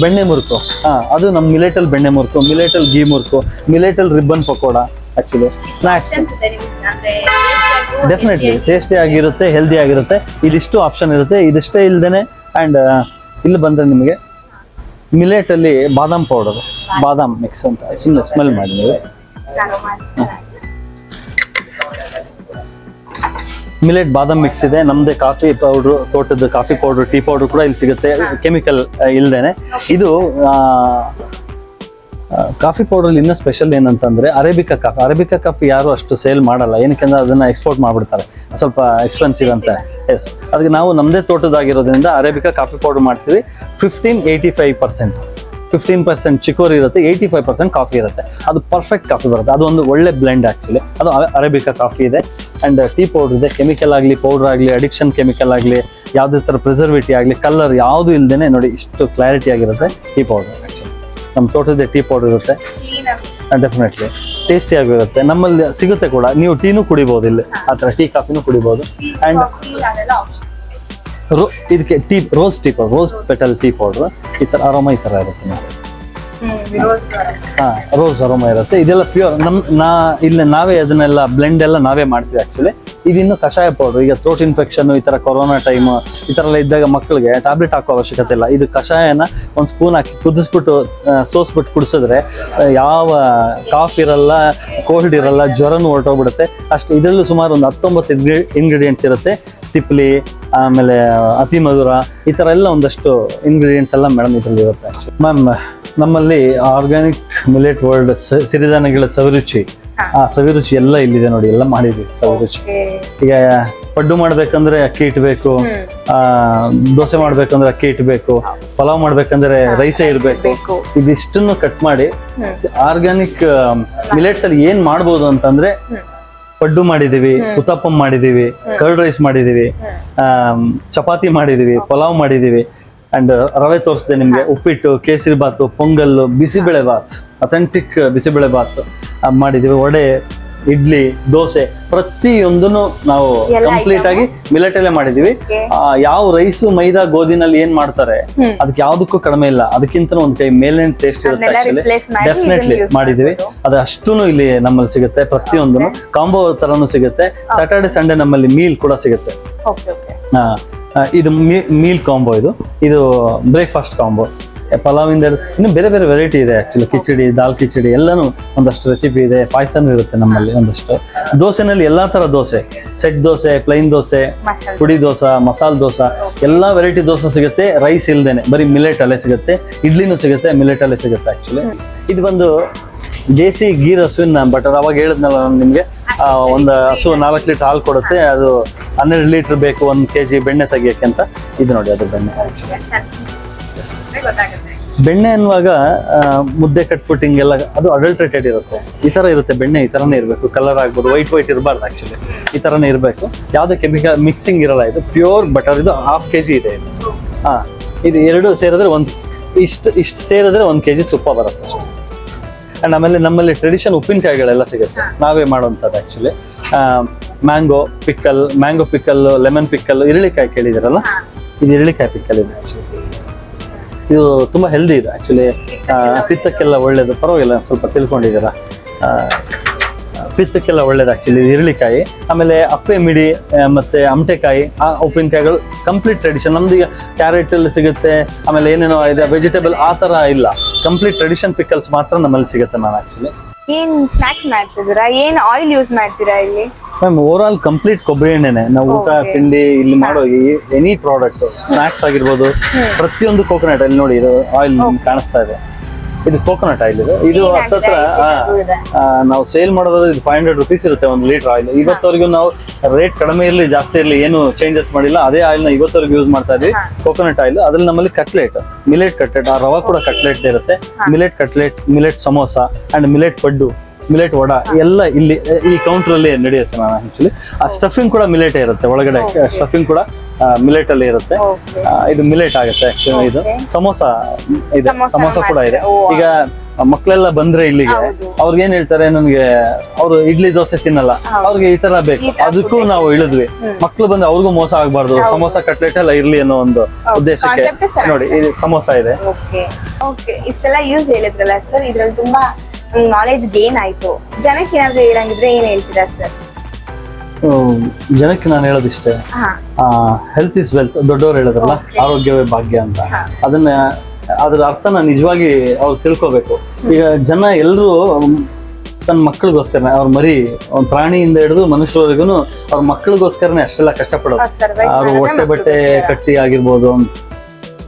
ಬೆಣ್ಣೆ ಮುರುಕು. ಹಾಂ ಅದು ನಮ್ಮ ಮಿಲೇಟಲ್ ಬೆಣ್ಣೆ ಮುರುಕು ಮಿಲೇಟಲ್ ghee murukku ಮಿಲೇಟಲ್ ribbon pakoda. Actually snacks definitely tasty ಆಗಿರುತ್ತೆ ಹೆಲ್ದಿ ಆಗಿರುತ್ತೆ. ಇದಿಷ್ಟು ಆಪ್ಷನ್ ಇರುತ್ತೆ. ಇದಿಷ್ಟೇ ಇಲ್ದೇನೆ ಆ್ಯಂಡ್ ಇಲ್ಲಿ ಬಂದರೆ ನಿಮಗೆ ಮಿಲೆಟ್ ಅಲ್ಲಿ ಬಾದಾಮ್ ಪೌಡರ್ ಬಾದಾಮ್ ಮಿಕ್ಸ್ ಅಂತ. ಸುಮ್ಮನೆ ಸ್ಮೆಲ್ ಮಾಡಿ ನೀವು. ಮಿಲೆಟ್ ಬಾದಾಮ್ ಮಿಕ್ಸ್ ಇದೆ. ನಮ್ದೇ ಕಾಫಿ ಪೌಡ್ರು ತೋಟದ ಕಾಫಿ ಪೌಡ್ರು ಟೀ ಪೌಡರ್ ಕೂಡ ಇಲ್ಲಿ ಸಿಗುತ್ತೆ. ಕೆಮಿಕಲ್ ಇಲ್ದೇನೆ. ಇದು ಕಾಫಿ ಪೌಡರ್ ಇನ್ನೂ ಸ್ಪೆಷಲ್ ಏನಂತಂದ್ರೆ ಅರೇಬಿಕಾ ಕಾಫಿ. ಅರೇಬಿಕಾ ಕಾಫಿ ಯಾರು ಅಷ್ಟು ಸೇಲ್ ಮಾಡಲ್ಲ. ಏನಕ್ಕೆಂದ್ರೆ ಅದನ್ನ ಎಕ್ಸ್ಪೋರ್ಟ್ ಮಾಡ್ಬಿಡ್ತಾರೆ. ಸ್ವಲ್ಪ ಎಕ್ಸ್ಪೆನ್ಸಿವ್ ಅಂತ. ಎಸ್ ಅದಕ್ಕೆ ನಾವು ನಮ್ಮದೇ ತೋಟದಾಗಿರೋದ್ರಿಂದ ಅರೇಬಿಕಾ ಕಾಫಿ ಪೌಡರ್ ಮಾಡ್ತೀವಿ. Fifteen eighty five percent fifteen percent chicory ಇರುತ್ತೆ ಏಯ್ಟಿ ಫೈವ್ ಪರ್ಸೆಂಟ್ ಕಾಫಿ ಇರುತ್ತೆ. ಅದು ಪರ್ಫೆಕ್ಟ್ ಕಾಫಿ ಬರುತ್ತೆ. ಅದು ಒಂದು ಒಳ್ಳೆ ಬ್ಲೆಂಡ್ ಆ್ಯಕ್ಚುಲಿ ಅದು ಅರೇಬಿಕಾ ಕಾಫಿ ಇದೆ. ಆ್ಯಂಡ್ ಟೀ ಪೌಡರ್ ಇದೆ. ಕೆಮಿಕಲ್ ಆಗಲಿ ಪೌಡರ್ ಆಗಲಿ ಅಡಿಕ್ಷನ್ ಕೆಮಿಕಲ್ ಆಗಲಿ, ಯಾವುದೇ ಥರ ಪ್ರಿಸರ್ವೇಟಿವ್ ಆಗಲಿ ಕಲರ್ ಯಾವುದು ಇಲ್ಲದೇ ನೋಡಿ ಇಷ್ಟು ಕ್ಲಾರಿಟಿ ಆಗಿರುತ್ತೆ ಟೀ ಪೌಡರ್ ಆ್ಯಕ್ಚುಲಿ ನಮ್ಮ ತೋಟದ ಟೀ ಪೌಡರ್ ಇರುತ್ತೆ. ಡೆಫಿನೆಟ್ಲಿ ಟೇಸ್ಟಿ ಆಗಿರುತ್ತೆ. ನಮ್ಮಲ್ಲಿ ಸಿಗುತ್ತೆ ಕೂಡ. ನೀವು ಟೀನು ಕುಡಿಬಹುದು ಇಲ್ಲಿ. ಆ ಥರ ಟೀ ಕಾಫಿನೂ ಕುಡಿಬಹುದು ಅಂಡ್ ರೋ ಇದಕ್ಕೆ tea rose tea powder rose petal tea powder. ಈ ಥರ ಅರೋಮ ಈ ಥರ ಇರುತ್ತೆ ನೋಡಿ ಹಾ ರೋಸ್ ಅರೋಮ ಇರುತ್ತೆ. ಇದೆಲ್ಲ ಪ್ಯೂರ್ ನಮ್, ನಾ, ಇಲ್ಲಿ ನಾವೇ ಅದನ್ನೆಲ್ಲ ಬ್ಲೆಂಡ್ ಎಲ್ಲ ನಾವೇ ಮಾಡ್ತೀವಿ ಆಕ್ಚುಲಿ ಇದಿನ್ನು ಕಷಾಯ ಪೌಡರ್ ಈಗ ಥ್ರೋಟ್ ಇನ್ಫೆಕ್ಷನ್ ಈ ತರ ಕೊರೋನಾ ಟೈಮ್ ಈ ತರ ಎಲ್ಲ ಇದ್ದಾಗ ಮಕ್ಕಳಿಗೆ ಟ್ಯಾಬ್ಲೆಟ್ ಹಾಕೋ ಅವಶ್ಯಕತೆ ಇಲ್ಲ. ಇದು ಕಷಾಯನ ಒಂದು ಸ್ಪೂನ್ ಹಾಕಿ ಕುದಿಸ್ಬಿಟ್ಟು ಸೋಸ್ಬಿಟ್ಟು ಕುಡಿಸಿದ್ರೆ ಯಾವ ಕಾಫ್ ಇರಲ್ಲ ಕೋಲ್ಡ್ ಇರಲ್ಲ, ಜ್ವರನೂ ಹೊರಟೋಗ್ಬಿಡುತ್ತೆ. ಅಷ್ಟು, ಇದರಲ್ಲೂ ಸುಮಾರು ಒಂದು ಹತ್ತೊಂಬತ್ತು ಇಂಗ್ರೀಡಿಯೆಂಟ್ಸ್ ಇರುತ್ತೆ. ತಿಪ್ಲಿ ಆಮೇಲೆ ಅತಿ ಮಧುರ ಈ ಥರ ಎಲ್ಲ ಒಂದಷ್ಟು ಇಂಗ್ರೀಡಿಯೆಂಟ್ಸ್ ಎಲ್ಲ ಮೇಡಮ್ ಇದರಲ್ಲಿ ಇರುತ್ತೆ. ಮ್ಯಾಮ್ ನಮ್ಮಲ್ಲಿ ಆರ್ಗ್ಯಾನಿಕ್ ಮಿಲೆಟ್ ವರ್ಲ್ಡ್ ಸಿರಿಧಾನ್ಯಗಳ ಸವಿರುಚಿ. ಆ ಸವಿರುಚಿ ಎಲ್ಲ ಇಲ್ಲಿದೆ ನೋಡಿ ಎಲ್ಲ ಮಾಡಿದ್ವಿ ಸವಿರುಚಿ. ಈಗ ಪಡ್ಡು ಮಾಡ್ಬೇಕಂದ್ರೆ ಅಕ್ಕಿ ಇಟ್ಬೇಕು ಆ ದೋಸೆ ಮಾಡ್ಬೇಕಂದ್ರೆ ಅಕ್ಕಿ ಇಟ್ಬೇಕು ಪಲಾವ್ ಮಾಡ್ಬೇಕಂದ್ರೆ ರೈಸೆ ಇರ್ಬೇಕು. ಇದಿಷ್ಟನ್ನು ಕಟ್ ಮಾಡಿ ಆರ್ಗ್ಯಾನಿಕ್ ಮಿಲೆಟ್ಸ್ ಅಲ್ಲಿ ಏನ್ ಮಾಡ್ಬೋದು ಅಂತಂದ್ರೆ ಪಡ್ಡು ಮಾಡಿದೀವಿ ಉತ್ತಪ್ಪಂ ಮಾಡಿದೀವಿ ಕರ್ಡ್ ರೈಸ್ ಮಾಡಿದೀವಿ ಚಪಾತಿ ಮಾಡಿದೀವಿ ಪಲಾವ್ ಮಾಡಿದೀವಿ ಅಂಡ್ ರವೆ ತೋರಿಸಿದೆ ನಿಮ್ಗೆ ಉಪ್ಪಿಟ್ಟು ಕೇಸರಿ ಬಾತು ಪೊಂಗಲ್ಲು ಬಿಸಿಬೇಳೆ ಬಾತ್ ಅಥೆಂಟಿಕ್ ಬಿಸಿಬೇಳೆ ಬಾತ್ ಮಾಡಿದೀವಿ ವಡೆ ಇಡ್ಲಿ ದೋಸೆ ಪ್ರತಿಯೊಂದನ್ನು ನಾವು ಕಂಪ್ಲೀಟ್ ಆಗಿ ಮಿಲೆಟ್ ಅಲ್ಲೇ ಮಾಡಿದೀವಿ ಯಾವ ರೈಸ್ ಮೈದಾ ಗೋಧಿನಲ್ಲಿ ಏನ್ ಮಾಡ್ತಾರೆ. ಅದಕ್ಕೆ ಯಾವ್ದಕ್ಕೂ ಕಡಿಮೆ ಇಲ್ಲ. ಅದಕ್ಕಿಂತ ಒಂದ್ ಕೈ ಮೇಲಿನ ಟೇಸ್ಟ್ ಇರುತ್ತೆ ಡೆಫಿನೆಟ್ಲಿ ಮಾಡಿದೀವಿ. ಅದ ಅದು ಇಲ್ಲಿ ನಮ್ಮಲ್ಲಿ ಸಿಗುತ್ತೆ. ಪ್ರತಿಯೊಂದನ್ನು ಕಾಂಬೋ ತರನು ಸಿಗುತ್ತೆ. ಸಾಟರ್ಡೆ ಸಂಡೇ ನಮ್ಮಲ್ಲಿ ಮೀಲ್ ಕೂಡ ಸಿಗುತ್ತೆ. ಇದು ಮೀಲ್ ಕಾಂಬೋ ಇದು. ಇದು ಬ್ರೇಕ್ಫಾಸ್ಟ್ ಕಾಂಬೋ ಪಲಾವಿಂದ ಇಂದ ಇನ್ನು ಬೇರೆ ಬೇರೆ ವೆರೈಟಿ ಇದೆ ಆಕ್ಚುಲಿ ಕಿಚಡಿ ದಾಲ್ ಕಿಚಡಿ ಎಲ್ಲಾನು ಒಂದಷ್ಟು ರೆಸಿಪಿ ಇದೆ ಪಾಯಸನೂ ಇರುತ್ತೆ ನಮ್ಮಲ್ಲಿ ಒಂದಷ್ಟು. ದೋಸೆನಲ್ಲಿ ಎಲ್ಲಾ ತರ ದೋಸೆ ಸೆಟ್ ದೋಸೆ ಪ್ಲೈನ್ ದೋಸೆ ಪುಡಿ ದೋಸೆ ಮಸಾಲ ದೋಸೆ ಎಲ್ಲಾ ವೆರೈಟಿ ದೋಸೆ ಸಿಗುತ್ತೆ ರೈಸ್ ಇಲ್ದೇನೆ ಬರೀ ಮಿಲೆಟ್ ಅಲ್ಲೇ ಸಿಗುತ್ತೆ ಇಡ್ಲಿನೂ ಸಿಗುತ್ತೆ ಮಿಲೆಟ್ ಅಲ್ಲೇ ಸಿಗುತ್ತೆ ಆಕ್ಚುಲಿ ಇದು ಬಂದು ದೇಸಿ ಗೀರ್ ಹಸುವಿನ ಬಟರ್ ಅವಾಗ ಹೇಳಿದ್ನಲ್ಲ ನಾನು ನಿಮ್ಗೆ ಒಂದು ಹಸು ನಾಲ್ಕು ಲೀಟರ್ ಹಾಲು ಕೊಡುತ್ತೆ ಅದು ಹನ್ನೆರಡು ಲೀಟರ್ ಬೇಕು ಒಂದು ಕೆ ಜಿ ಬೆಣ್ಣೆ ತೆಗಿಯಕ್ಕೆ ಅಂತ. ಇದು ನೋಡಿ ಅದು ಬೆಣ್ಣೆ. ಬೆಣ್ಣೆ ಅನ್ನುವಾಗ ಮುದ್ದೆ ಕಟ್ಬಿಟ್ಟು ಹಿಂಗೆಲ್ಲ ಅದು ಅಡಲ್ಟ್ರೇಟೆಡ್ ಇರುತ್ತೆ. ಈ ಥರ ಇರುತ್ತೆ ಬೆಣ್ಣೆ ಈ ಥರನೇ ಇರಬೇಕು. ಕಲರ್ ಆಗ್ಬೋದು ವೈಟ್ ವೈಟ್ ಇರಬಾರ್ದು ಆಕ್ಚುಲಿ ಈ ಥರನೇ ಇರಬೇಕು. ಯಾವುದೇ ಕೆಮಿಕಲ್ ಮಿಕ್ಸಿಂಗ್ ಇರಲ್ಲ ಇದು. ಪ್ಯೂರ್ ಬಟರ್ ಇದು ಹಾಫ್ ಕೆ ಜಿ ಇದೆ ಇದು. ಹಾ ಇದು ಎರಡು ಸೇರಿದ್ರೆ ಒಂದು ಇಷ್ಟು ಇಷ್ಟು ಸೇರಿದ್ರೆ ಒಂದು ಕೆ ಜಿ ತುಪ್ಪ ಬರುತ್ತೆ ಅಷ್ಟೇ. ಆ್ಯಂಡ್ ಆಮೇಲೆ ನಮ್ಮಲ್ಲಿ ಟ್ರೆಡಿಷನ್ ಉಪ್ಪಿನಕಾಯಿಗಳೆಲ್ಲ ಸಿಗುತ್ತೆ. ನಾವೇ ಮಾಡುವಂಥದ್ದು actually mango pickle mango pickle lemon pickle ಇರಳಿಕಾಯಿ ಕೇಳಿದಿರಲ್ಲ ಇದು ಇರಳಿಕಾಯಿ ಪಿಕ್ಕಲ್ ಇದೆ ಆ್ಯಕ್ಚುಲಿ ಇದು ತುಂಬ ಹೆಲ್ದಿ ಇದೆ. ಆ್ಯಕ್ಚುಲಿ ಪಿತ್ತಕ್ಕೆಲ್ಲ ಒಳ್ಳೇದು. ಪರವಾಗಿಲ್ಲ, ಸ್ವಲ್ಪ ತಿಳ್ಕೊಂಡಿದ್ದೀರಾ. ಪಿತ್ತಕ್ಕೆಲ್ಲ ಒಳ್ಳೇದು ಆ್ಯಕ್ಚುಲಿ ಇರಳಿಕಾಯಿ ಆಮೇಲೆ ಅಪ್ಪೆ ಮಿಡಿ ಮತ್ತು ಮತ್ತೆ ಅಮಟೆಕಾಯಿ, ಆ, ಉಪ್ಪಿನಕಾಯಿಗಳು ಕಂಪ್ಲೀಟ್ ಟ್ರೆಡಿಷನ್ ನಮ್ದು ಈಗ ಕ್ಯಾರೆಟಲ್ಲಿ ಸಿಗುತ್ತೆ. ಆಮೇಲೆ ಏನೇನೋ ಇದೆ ವೆಜಿಟೇಬಲ್ ಆ ಥರ ಇಲ್ಲ. ಕಂಪ್ಲೀಟ್ ಟ್ರೆಡಿಷನ್ ಪಿಕಲ್ಸ್ ಮಾತ್ರ ನಮ್ಮಲ್ಲಿ ಸಿಗುತ್ತೆ, ನಾನು ಆ್ಯಕ್ಚುಲಿ ಏನ್ ಸ್ನಾಕ್ಸ್ ಮಾಡ್ತಿದ್ದೀರಾ? ಏನ್ ಆಯಿಲ್ ಯೂಸ್ ಮಾಡ್ತೀರಾ ಇಲ್ಲಿ? ಮ್ಯಾಮ್ ಓವರ್ ಆಲ್ ಕಂಪ್ಲೀಟ್ ಕೊಬ್ಬರಿ ಎಣ್ಣೆನೆ. ನಾವು ಊಟ ತಿಂಡಿ ಇಲ್ಲಿ ಮಾಡೋ ಎನಿ ಪ್ರಾಡಕ್ಟ್ ಸ್ನಾಕ್ಸ್ ಆಗಿರ್ಬೋದು ಪ್ರತಿಯೊಂದು ಕೋಕೋನಟ್ ಅಲ್ಲಿ ನೋಡಿ ಇದು ಆಯಿಲ್ ಕಾಣಿಸ್ತಾ ಇದೆ. ಇದು ಕೋಕೋನಟ್ ಆಯಿಲ್ ಇದು. ಇದು ಹತ್ತತ್ರ ನಾವು ಸೇಲ್ ಮಾಡೋದಾದ್ರೆ ಇದು ಫೈವ್ ಹಂಡ್ರೆಡ್ ರುಪೀಸ್ ಇರುತ್ತೆ ಒಂದು ಲೀಟರ್ ಆಯಿಲ್ ಇವತ್ತವರೆಗೂ ನಾವು ರೇಟ್ ಕಡಿಮೆ ಇರಲಿ ಜಾಸ್ತಿ ಇರಲಿ ಏನು ಚೇಂಜಸ್ ಮಾಡಿಲ್ಲ. ಅದೇ ಆಯಿಲ್ನ ಇವತ್ತವರೆಗೂ ಯೂಸ್ ಮಾಡ್ತಾ ಇದ್ವಿ. ಕೋಕೋನಟ್ ಆಯಿಲ್ ಅದ್ರಲ್ಲಿ ನಮ್ಮಲ್ಲಿ ಕಟ್ಲೆಟ್ ಮಿಲೆಟ್ ಕಟ್ಲೆಟ್ ಆ ರವಾ ಕೂಡ ಕಟ್ಲೆಟ್ ಇರುತ್ತೆ. Millet cutlet millet samosa and millet paddu. Millet vada ಎಲ್ಲ ಇಲ್ಲಿ ಈ ಕೌಂಟರ್ ಅಲ್ಲಿ ನಡೆಯುತ್ತೆ ನಾನು ಆಕ್ಚುಲಿ ಆ ಸ್ಟಫಿಂಗ್ ಕೂಡ ಮಿಲೆಟ್ ಇರುತ್ತೆ ಒಳಗಡೆ ಸ್ಟಫಿಂಗ್ ಕೂಡ ಮಿಲೆಟ್ ಅಲ್ಲಿ ಇರುತ್ತೆ. ಇದು ಮಿಲೆಟ್ ಆಗುತ್ತೆ ಆಕ್ಚುಲಿ ಇದು. ಸಮೋಸ ಇದೆ ಸಮೋಸ ಕೂಡ ಇದೆ. ಈಗ ಮಕ್ಕಳೆಲ್ಲ ಬಂದ್ರೆ ಇಲ್ಲಿಗೆ. ಅವ್ರಿಗೆ ಏನ್ ಹೇಳ್ತಾರೆ ನನ್ಗೆ ಅವ್ರು ಇಡ್ಲಿ ದೋಸೆ ತಿನ್ನಲ್ಲ. ಅವ್ರಿಗೆ ಈ ತರ ಬೇಕು. ಅದಕ್ಕೂ ನಾವು ಇಳಿದ್ವಿ. ಮಕ್ಳು ಬಂದು ಅವ್ರಿಗೂ ಮೋಸ ಆಗ್ಬಾರ್ದು ಸಮೋಸ ಕಟ್ಲೆಟ್ ಎಲ್ಲ ಇರ್ಲಿ ಅನ್ನೋ ಒಂದು ಉದ್ದೇಶಕ್ಕೆ. ನೋಡಿ ಸಮೋಸ ಇದೆ. ಇಷ್ಟೆಲ್ಲ ಯೂಸ್ ಹೇಳಿದ್ರಲ್ಲ ಸರ್ ಇದ್ರಲ್ಲಿ ತುಂಬಾ ನಾಲೆಜ್ ಗೇನ್ ಆಯ್ತು. ಜನಕ್ಕೆ ಏನಾದ್ರು ಹೇಳಂಗಿದ್ರೆ ಏನ್ ಹೇಳ್ತೀರಾ ಸರ್ ಜನಕ್ಕೆ ನಾನು ಹೇಳೋದಿಷ್ಟೇ. ಹೆಲ್ತ್ ಇಸ್ ವೆಲ್ತ್ ದೊಡ್ಡವರು ಹೇಳಿದ್ರಲ್ಲ ಆರೋಗ್ಯವೇ ಭಾಗ್ಯ ಅಂತ. ಅದನ್ನ ಅದ್ರ ಅರ್ಥನ ನಿಜವಾಗಿ ಅವ್ರು ತಿಳ್ಕೊಬೇಕು. ಈಗ ಜನ ಎಲ್ಲರೂ ತನ್ನ ಮಕ್ಕಳಿಗೋಸ್ಕರ ಅವ್ರ ಮರಿ ಒಂದ್ ಪ್ರಾಣಿಯಿಂದ ಹಿಡಿದು ಮನುಷ್ಯರವರೆಗೂ ಅವ್ರ ಮಕ್ಕಳಿಗೋಸ್ಕರನೇ ಅಷ್ಟೆಲ್ಲ ಕಷ್ಟಪಡೋದು ಅವ್ರ ಹೊಟ್ಟೆ ಬಟ್ಟೆ. ಕಟ್ಟಿ ಆಗಿರ್ಬೋದು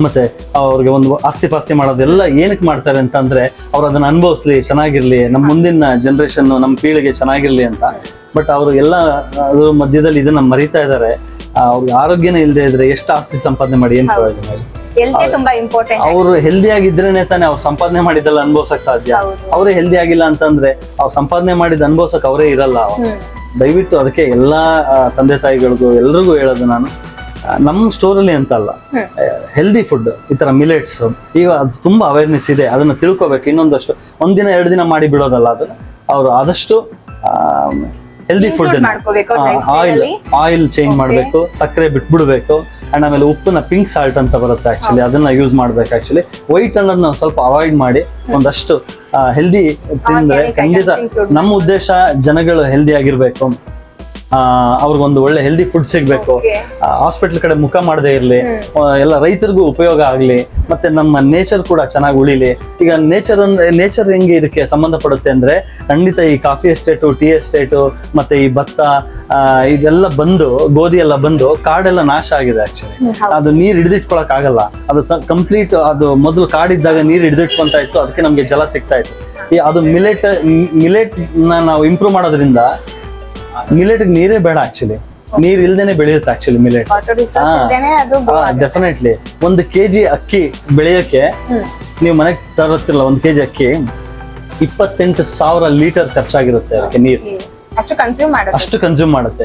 ಮತ್ತೆ ಅವ್ರಿಗೆ ಒಂದು ಆಸ್ತಿ ಪಾಸ್ತಿ ಮಾಡೋದೆಲ್ಲ ಏನಕ್ಕೆ ಮಾಡ್ತಾರೆ ಅಂತ ಅಂದ್ರೆ ಅವ್ರು ಅದನ್ನ ಅನುಭವಿಸ್ಲಿ ಚೆನ್ನಾಗಿರ್ಲಿ ನಮ್ಮ ಮುಂದಿನ ಜನರೇಷನ್ ನಮ್ಮ ಪೀಳಿಗೆ ಚೆನ್ನಾಗಿರ್ಲಿ ಅಂತ. ಬಟ್ ಅವರು ಎಲ್ಲ ಮಧ್ಯದಲ್ಲಿ ಇದನ್ನ ಮರಿತಾ ಇದ್ದಾರೆ ಅವ್ರಿಗೆ ಆರೋಗ್ಯನೇ ಇಲ್ಲದೆ ಇದ್ರೆ ಎಷ್ಟು ಆಸ್ತಿ ಸಂಪಾದನೆ ಮಾಡಿ ಏನ್ ಪ್ರಯೋಜನ ಅವ್ರು ಹೆಲ್ದಿ ಆಗಿದ್ರೇನೆ ತಾನೇ ಅವ್ರು ಸಂಪಾದನೆ ಮಾಡಿದ್ದೆಲ್ಲ ಅನುಭವಿಸಕ್ ಸಾಧ್ಯ. ಅವ್ರೇ ಹೆಲ್ದಿ ಆಗಿಲ್ಲ ಅಂತಂದ್ರೆ ಅವ್ರು ಸಂಪಾದನೆ ಮಾಡಿದ್ ಅನುಭವಿಸಕ್ ಅವರೇ ಇರಲ್ಲ. ದಯವಿಟ್ಟು ಅದಕ್ಕೆ ಎಲ್ಲಾ ತಂದೆ ತಾಯಿಗಳಿಗೂ ಎಲ್ರಿಗೂ ಹೇಳೋದು ನಾನು. ನಮ್ಮ ಸ್ಟೋರಲ್ಲಿ ಅಂತ ಅಲ್ಲ. ಹೆಲ್ದಿ ಫುಡ್ ಈ ತರ ಮಿಲೆಟ್ಸ್ ಈಗ ಅದು ತುಂಬಾ ಅವೇರ್ನೆಸ್ ಇದೆ ಅದನ್ನ ತಿಳ್ಕೊಬೇಕು. ಇನ್ನೊಂದಷ್ಟು ಒಂದಿನ ಎರಡು ದಿನ ಮಾಡಿ ಬಿಡೋದಲ್ಲ ಅದನ್ನ ಅವರು ಆದಷ್ಟು healthy food oil oil change ಮಾಡಬೇಕು ಸಕ್ಕರೆ ಬಿಟ್ಬಿಡ್ಬೇಕು ಅಂಡ್ ಆಮೇಲೆ ಉಪ್ಪನ್ನ ಪಿಂಕ್ ಸಾಲ್ಟ್ ಅಂತ ಬರುತ್ತೆ ಆಕ್ಚುಲಿ ಅದನ್ನ ಯೂಸ್ ಮಾಡ್ಬೇಕು ಆಕ್ಚುಲಿ ವೈಟ್ ಅನ್ನೋದನ್ನ ಸ್ವಲ್ಪ ಅವಾಯ್ಡ್ ಮಾಡಿ ಒಂದಷ್ಟು ಹೆಲ್ದಿ ತಿಂದ್ರೆ ಖಂಡಿತ ನಮ್ಮ ಉದ್ದೇಶ ಜನಗಳು ಹೆಲ್ದಿ ಆಗಿರ್ಬೇಕು. ಅವ್ರಿಗೊಂದು ಒಳ್ಳೆ ಹೆಲ್ದಿ ಫುಡ್ ಸಿಗ್ಬೇಕು. ಹಾಸ್ಪಿಟಲ್ ಕಡೆ ಮುಖ ಮಾಡದೇ ಇರಲಿ ಎಲ್ಲ ರೈತರಿಗೂ ಉಪಯೋಗ ಆಗಲಿ ಮತ್ತೆ ನಮ್ಮ ನೇಚರ್ ಕೂಡ ಚೆನ್ನಾಗಿ ಉಳಿಲಿ. ಈಗ ನೇಚರ್ ನೇಚರ್ ಹೆಂಗೆ ಇದಕ್ಕೆ ಸಂಬಂಧಪಡುತ್ತೆ ಅಂದ್ರೆ ಖಂಡಿತ ಈ ಕಾಫಿ ಎಸ್ಟೇಟು ಟೀ ಎಸ್ಟೇಟು ಮತ್ತೆ ಈ ಭತ್ತ ಇದೆಲ್ಲ ಬಂದು ಗೋಧಿ ಎಲ್ಲ ಬಂದು ಕಾಡೆಲ್ಲ ನಾಶ ಆಗಿದೆ ಆಕ್ಚುಲಿ ಅದು ನೀರು ಹಿಡಿದಿಟ್ಕೊಳಕ್ ಆಗಲ್ಲ. ಅದು ಕಂಪ್ಲೀಟ್ ಅದು ಮೊದಲು ಕಾಡಿದ್ದಾಗ ನೀರು ಹಿಡಿದಿಟ್ಕೊಂತ ಇತ್ತು ಅದಕ್ಕೆ ನಮ್ಗೆ ಜಲ ಸಿಗ್ತಾ ಇತ್ತು. ಈ ಅದು ಮಿಲೆಟ್ ಮಿಲೆಟ್ ನಾವು ಇಂಪ್ರೂವ್ ಮಾಡೋದ್ರಿಂದ ಮಿಲೆಟ್ ನೀರೇ ಬೇಡ ಆಕ್ಚುಲಿ ನೀರ್ ಇಲ್ದೇನೆ ಬೆಳೆಯುತ್ತೆ ಆಕ್ಚುಲಿ ಮಿಲೆಟ್. ಡೆಫಿನೆಟ್ಲಿ ಒಂದು ಕೆಜಿ ಅಕ್ಕಿ ಬೆಳೆಯಕ್ಕೆ. ನೀವು ಮನೆಗೆ ತರುತ್ತಿಲ್ಲ ಒಂದು ಕೆಜಿ ಅಕ್ಕಿ ಇಪ್ಪತ್ತೆಂಟು ಸಾವಿರ ಲೀಟರ್ ಖರ್ಚಾಗಿರುತ್ತೆ ಅದಕ್ಕೆ ನೀರು. ಅಷ್ಟು ಕನ್ಸ್ಯೂಮ್ ಮಾಡುತ್ತೆ.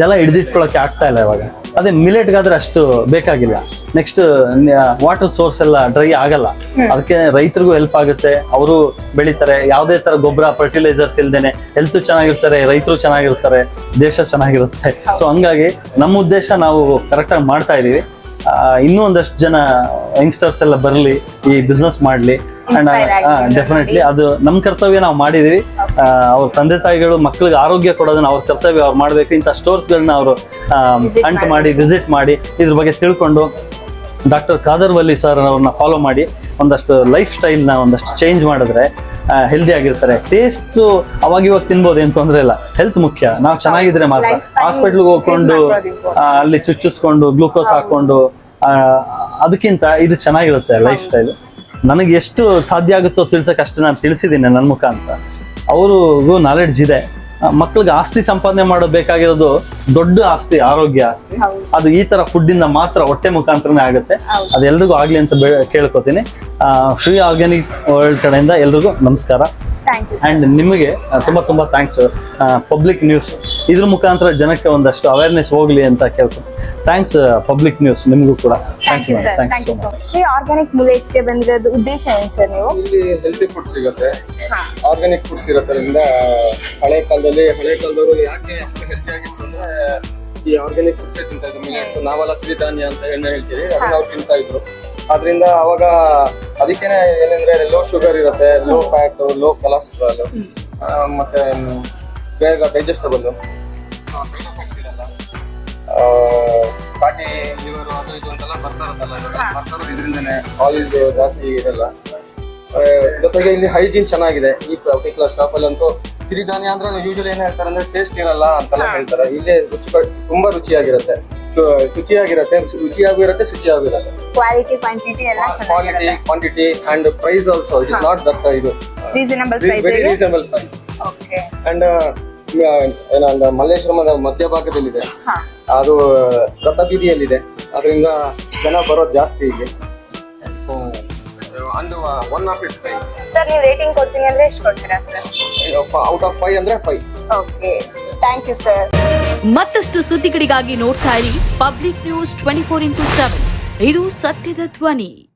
ಜಲ ಹಿಡಿದಿಟ್ಕೊಳಕ್ಕೆ ಆಗ್ತಾ ಇಲ್ಲ ಇವಾಗ. ಅದೇ ಮಿಲೆಟ್ಗಾದ್ರೆ ಅಷ್ಟು ಬೇಕಾಗಿಲ್ಲ. ನೆಕ್ಸ್ಟ್ ವಾಟರ್ ಸೋರ್ಸ್ ಎಲ್ಲ ಡ್ರೈ ಆಗಲ್ಲ. ಅದಕ್ಕೆ ರೈತರಿಗೂ ಹೆಲ್ಪ್ ಆಗುತ್ತೆ. ಅವರು ಬೆಳಿತಾರೆ. ಯಾವುದೇ ತರ ಗೊಬ್ಬರ ಫರ್ಟಿಲೈಸರ್ಸ್ ಇಲ್ದೇನೆ ಹೆಲ್ತ್ ಚೆನ್ನಾಗಿರ್ತಾರೆ ರೈತರು ಚೆನ್ನಾಗಿರ್ತಾರೆ ದೇಶ ಚೆನ್ನಾಗಿರುತ್ತೆ. ಸೊ ಹಂಗಾಗಿ ನಮ್ಮ ಉದ್ದೇಶ ನಾವು ಕರೆಕ್ಟಾಗಿ ಮಾಡ್ತಾ ಇದೀವಿ. ಇನ್ನೂ ಒಂದಷ್ಟು ಜನ ಯಂಗ್ಸ್ಟರ್ಸ್ ಎಲ್ಲ ಬರಲಿ ಈ ಬಿಸ್ನೆಸ್ ಮಾಡಲಿ. ಡೆಫಿನೆಟ್ಲಿ ಅದು ನಮ್ಮ ಕರ್ತವ್ಯ ನಾವು ಮಾಡಿದೀವಿ. ಅವ್ರ ತಂದೆ ತಾಯಿಗಳು ಮಕ್ಕಳಿಗೆ ಆರೋಗ್ಯ ಕೊಡೋದನ್ನ ಅವ್ರ ಕರ್ತವ್ಯ ಅವ್ರು ಮಾಡ್ಬೇಕು. ಇಂಥ ಸ್ಟೋರ್ಸ್ಗಳನ್ನ ಅವರು Visit ಅಂಟ್ ಮಾಡಿ. ವಿಸಿಟ್ ಮಾಡಿ ಇದ್ರ ಬಗ್ಗೆ ತಿಳ್ಕೊಂಡು ಡಾಕ್ಟರ್ ಖಾದರ್ ವಲ್ಲಿ ಸರ್ ಅವ್ರನ್ನ ಫಾಲೋ ಮಾಡಿ ಒಂದಷ್ಟು ಲೈಫ್ ಸ್ಟೈಲ್ನ ಒಂದಷ್ಟು ಚೇಂಜ್ ಮಾಡಿದ್ರೆ ಹೆಲ್ದಿ ಆಗಿರ್ತಾರೆ. ಟೇಸ್ಟ್ ಅವಾಗ ಇವಾಗ ತಿನ್ಬೋದು ಏನು ತೊಂದರೆ ಇಲ್ಲ. ಹೆಲ್ತ್ ಮುಖ್ಯ. ನಾವು ಚೆನ್ನಾಗಿದ್ರೆ ಮಾತ್ರ. ಹಾಸ್ಪಿಟ್ಲ್ಗೆ ಹೋಗ್ಕೊಂಡು ಅಲ್ಲಿ ಚುಚ್ಚಿಸ್ಕೊಂಡು ಗ್ಲೂಕೋಸ್ ಹಾಕೊಂಡು ಅದಕ್ಕಿಂತ ಇದು ಚೆನ್ನಾಗಿರುತ್ತೆ ಲೈಫ್ ಸ್ಟೈಲ್ ನನಗೆ ಎಷ್ಟು ಸಾಧ್ಯ ಆಗುತ್ತೋ ತಿಳ್ಸಕ್ ಅಷ್ಟು ನಾನು ತಿಳಿಸಿದ್ದೀನಿ ನನ್ನ ಮುಖಾಂತರ. ಅವ್ರಿಗೂ ನಾಲೆಡ್ಜ್ ಇದೆ. ಮಕ್ಳಿಗೆ ಆಸ್ತಿ ಸಂಪಾದನೆ ಮಾಡಬೇಕಾಗಿರೋದು ದೊಡ್ಡ ಆಸ್ತಿ ಆರೋಗ್ಯ ಆಸ್ತಿ. ಅದು ಈ ತರ ಫುಡ್ ಇಂದ ಮಾತ್ರ ಹೊಟ್ಟೆ ಮುಖಾಂತರನೇ ಆಗುತ್ತೆ. ಅದು ಅದೆಲ್ರಿಗೂ ಆಗ್ಲಿ ಅಂತ ಕೇಳ್ಕೊತೀನಿ. ಶ್ರೀ ಆರ್ಗ್ಯಾನಿಕ್ ವರ್ಲ್ಡ್ ಕಡೆಯಿಂದ ಎಲ್ರಿಗೂ ನಮಸ್ಕಾರ. ಅಂಡ್ ನಿಮಗೆ ತುಂಬಾ ತುಂಬಾ ಥ್ಯಾಂಕ್ಸ್ ಪಬ್ಲಿಕ್ ನ್ಯೂಸ್ ಇದ್ರ ಮುಖಾಂತರ ಜನಕ್ಕೆ ಒಂದಷ್ಟು ಅವೇರ್ನೆಸ್ ಹೋಗ್ಲಿ ಅಂತ ಕೇಳ್ಕೊಂಡು ಥ್ಯಾಂಕ್ಸ್ ಪಬ್ಲಿಕ್ ನ್ಯೂಸ್ ನಿಮಗೂ ಕೂಡ. Thank you thank you Shri ಆರ್ಗ್ಯಾನಿಕ್ಗೆ ಬಂದಿರೋದು ಉದ್ದೇಶ ಏನು ಸರ್ ನೀವು? ಇಲ್ಲಿ ಹೆಲ್ತಿ ಫುಡ್ ಸಿಗುತ್ತೆ. ಹಾ. ಆರ್ಗ್ಯಾನಿಕ್ ಫುಡ್ಸ್ ಇರೋದ್ರಿಂದ ಹಳೆ ಕಾಲದಲ್ಲಿ ಹಳೆ ಕಾಲದವರು ಯಾಕೆ ಅಷ್ಟು ಹೆಲ್ತಿ ಆಗಿತ್ತು ಅಂದ್ರೆ ಈ ಆರ್ಗ್ಯಾನಿಕ್ ಫುಡ್ಸ್ ತಿಂತಾ ಇದ್ರು ಮಿಲೆಟ್ಸ್ ನಾವೆಲ್ಲ ಸಿರಿಧಾನ್ಯ ಅಂತ ಎಣ್ಣೆ ಹೇಳ್ತೀವಿ ಅದನ್ನ ಅವ್ರು ತಿಂತಾ ಇದ್ರು. ಅದರಿಂದ ಅವಾಗ ಅದಕ್ಕೇನೆ ಏನಂದ್ರೆ ಲೋ ಶುಗರ್ ಇರುತ್ತೆ ಲೋ ಫ್ಯಾಟ್ ಲೋ ಕೊಲೆಸ್ಟ್ರಾಲ್ ಮತ್ತೆ ಬೇಗ ಡೈಜೆಸ್ಟಬಲ್ ಸೈಡ್ ಎಫೆಕ್ಟ್ಸ್ ಇರಲ್ಲ ಪಾಟಿ ಲಿವರ್ ಅದು ಇದು ಅಂತೆಲ್ಲ ಬರ್ತಾ ಇರುತ್ತಲ್ಲ ಇವಾಗ. ಬರ್ತಾ ಇರೋದು ಇದರಿಂದನೇ ಆಯಿಲ್ ಜಾಸ್ತಿ ಇರಲ್ಲ. ಜೊತೆಗೆ ಇಲ್ಲಿ ಹೈಜೀನ್ ಚೆನ್ನಾಗಿದೆ. ಈ ಪರ್ಟಿಕ್ಯುಲರ್ ಶಾಪ್ ಅಲ್ಲಿ ಅಂತೂ ಸಿರಿಧಾನ್ಯ ಅಂದ್ರೆ ಯೂಶಲಿ ಏನ್ ಹೇಳ್ತಾರೆ ಅಂದ್ರೆ ಟೇಸ್ಟ್ ಇರಲ್ಲ ಅಂತೆಲ್ಲ ಹೇಳ್ತಾರೆ. ಇಲ್ಲೇ ರುಚಿ ತುಂಬಾ ರುಚಿಯಾಗಿರುತ್ತೆ. ಶುಚಿಯಾಗಿರುತ್ತೆ ರುಚಿಯಾಗೂ ಇರುತ್ತೆ ಶುಚಿಯಾಗೂ ಇರುತ್ತೆ ಕ್ವಾಲಿಟಿ ಕ್ವಾಂಟಿಟಿ ಎಲ್ಲ quality quantity and price also it is not that ಇದು. Reasonable very reasonable price okay and ಏನಂದ ಮಲ್ಲೇಶ್ವರಮದ ಮಧ್ಯಭಾಗದಲ್ಲಿದೆ. ಹಾ. ಅದು ರಥಬೀದಿಯಲ್ಲಿದೆ. ಅದರಿಂದ ಜನ ಬರೋದು ಜಾಸ್ತಿ ಇಲ್ಲಿ so and one of its five sir ನೀವು ರೇಟಿಂಗ್ ಕೊಡ್ತೀನಿ ಅಂದ್ರೆ ಎಷ್ಟು ಕೊಡ್ತೀರಾ ಸರ್ ಔಟ್ ಆಫ್ ಫೈವ್ ಅಂದ್ರೆ five okay thank you sir ಮತ್ತಷ್ಟು ಸುದ್ದಿಗಳಿಗಾಗಿ ನೋಡ್ತಾ ಇರಿ public news twenty four into seven ಇದು ಸತ್ಯದ ಧ್ವನಿ.